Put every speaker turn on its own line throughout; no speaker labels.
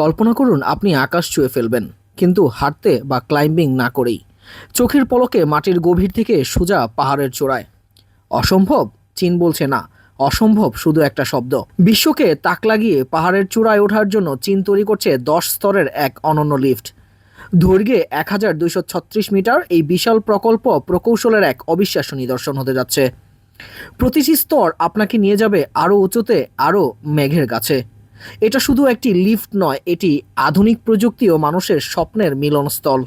কল্পনা করুন আপনি আকাশ ছুঁয়ে ফেলবেন, কিন্তু হাঁটতে বা ক্লাইম্বিং না করেই। চোখের পলকে মাটির গভীর থেকে সোজা পাহাড়ের চূড়ায়। অসম্ভব? চীন বলছে না। অসম্ভব শুধু একটা শব্দ। বিশ্বকে তাক লাগিয়ে পাহাড়ের চূড়ায় ওঠার জন্য চীন তৈরি করছে দশ স্তরের এক অনন্য লিফট। দৈর্ঘ্যে এক হাজার দুইশো ছত্রিশ মিটার এই বিশাল প্রকল্প প্রকৌশলের এক অবিশ্বাস্য নিদর্শন হতে যাচ্ছে। প্রতিটি স্তর আপনাকে নিয়ে যাবে আরও উঁচুতে, আরও মেঘের কাছে। এটা শুধু একটি লিফট নয়, এটি আধুনিক প্রযুক্তি ও মানুষের স্বপ্নের মিলনস্থল।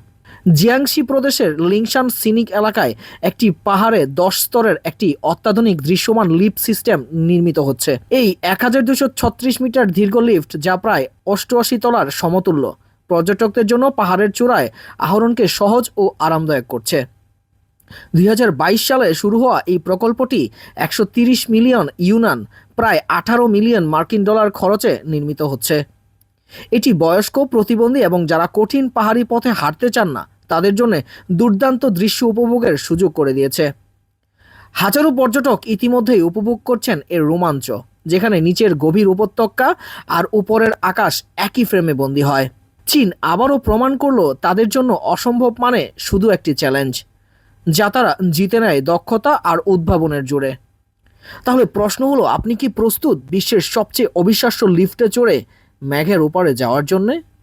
জিয়াংশি প্রদেশের লিংশান সিনিক এলাকায় একটি পাহাড়ে দশ স্তরের একটি অত্যাধুনিক দৃশ্যমান লিফট সিস্টেম নির্মিত হচ্ছে। এই এক মিটার দীর্ঘ লিফট যা প্রায় অষ্টআশি তলার সমতুল্য। পর্যটকদের জন্য পাহাড়ের চূড়ায় আহরণকে সহজ ও আরামদায়ক করছে। দুই হাজার বাইশ সালে শুরু হওয়া এই প্রকল্পটি একশো মিলিয়ন ইউনান প্রায় আঠারো মিলিয়ন মার্কিন ডলার খরচে নির্মিত হচ্ছে। এটি বয়স্ক, প্রতিবন্ধী এবং যারা কঠিন পাহাড়ি পথে হাঁটতে চান না, তাদের জন্য দুর্দান্ত দৃশ্য উপভোগের সুযোগ করে দিয়েছে। হাজারো পর্যটক ইতিমধ্যেই উপভোগ করছেন এর রোমাঞ্চ, যেখানে নিচের গভীর উপত্যকা আর উপরের আকাশ একই ফ্রেমে বন্দী হয়। চীন আবারও প্রমাণ করল তাদের জন্য অসম্ভব মানে শুধু একটি চ্যালেঞ্জ, যা তারা জিতে নেয় দক্ষতা আর উদ্ভাবনের জোরে। তাহলে প্রশ্ন হলো, আপনি কি প্রস্তুত বিশ্বের সবচেয়ে অবিশ্বাস্য লিফটে চড়ে ম্যাঘের ওপারে যাওয়ার জন্যে?